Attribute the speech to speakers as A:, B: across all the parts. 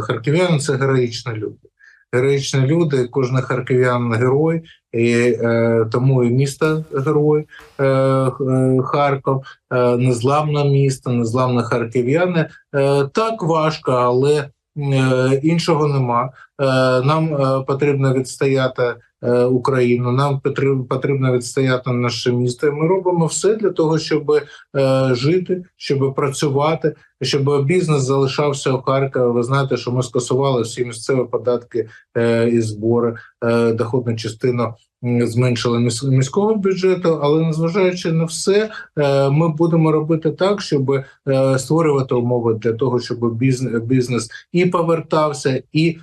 A: Харків'яни це героїчні люди. Героїчні люди, кожен харків'ян герой, і е, тому і місто герой е, е, Харків, е, незламне місто, незламне харків'яни. Е, так важко, але е, іншого нема. Е, нам е, потрібно відстояти е, Україну, нам потрібно, відстояти наше місто. Ми робимо все для того, щоб жити, щоб працювати, щоб бізнес залишався у Харкові. Ви знаєте, що ми скасували всі місцеві податки і збори, доходну частину зменшили міс- міського бюджету, але незважаючи на все, ми будемо робити так, щоб створювати умови для того, щоб бізнес, і повертався, і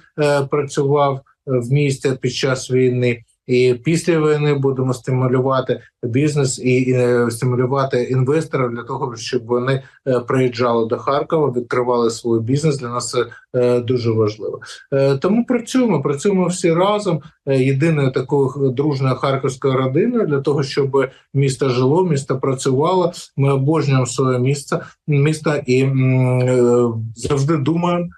A: працював в місті під час війни. І після війни будемо стимулювати бізнес і, е, стимулювати інвесторів для того, щоб вони е, приїжджали до Харкова, відкривали свій бізнес. Для нас це е, дуже важливо. Е, тому працюємо, працюємо всі разом. Е, єдиною такою дружною харківською родиною для того, щоб місто жило, місто працювало. Ми обожнюємо своє місце, місто і е, завжди думаємо е,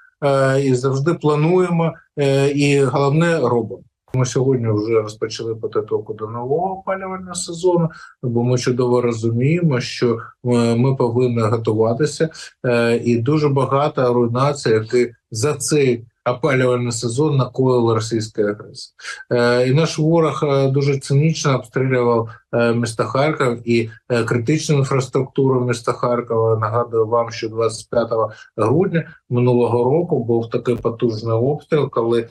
A: і завжди плануємо, е, і головне робимо. Ми сьогодні вже розпочали підготовку до нового опалювального сезону, бо ми чудово розуміємо, що е, ми повинні готуватися, е, і дуже багато руйнацій, які за цей опалювальний сезон накоїла російська агресія. Е, І наш ворог е, дуже цинічно обстрілював е, місто Харків і критичну інфраструктуру міста Харкова. Нагадую вам, що 25 грудня минулого року був такий потужний обстріл, коли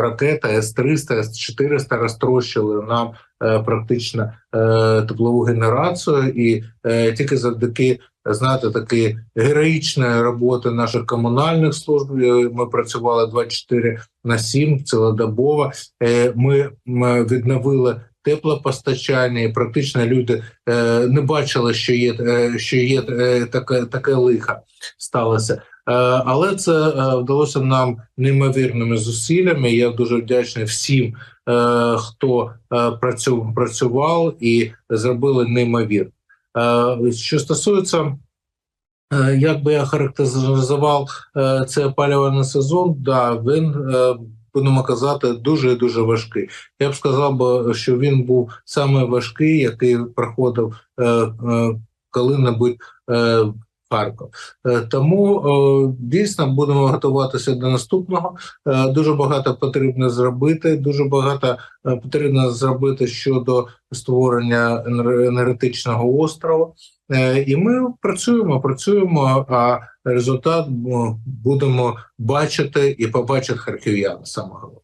A: ракета С-300, С-400 розтрощили нам е, практично е, теплову генерацію, і е, тільки завдяки знаєте, такі героїчної роботи наших комунальних служб. е, Ми працювали 24 на 7, цілодобово. Е, Ми, відновили теплопостачання, і практично люди е, не бачили, що є, що є таке, таке лихо сталося. Але це вдалося нам неймовірними зусиллями. Я дуже вдячний всім, хто працював і зробили неймовірно. Е, Що стосується, е, як би я характеризував е, цей опалювальний сезон, да, він, будемо казати, дуже дуже важкий. Я б сказав, що він був саме важкий, який проходив коли-небудь Харків. Е, Тому е, дійсно будемо готуватися до наступного. Е, Дуже багато потрібно зробити. Дуже багато потрібно зробити щодо створення енергетичного острова. І ми працюємо, працюємо, а результат будемо бачити і побачить харків'яни саме головне.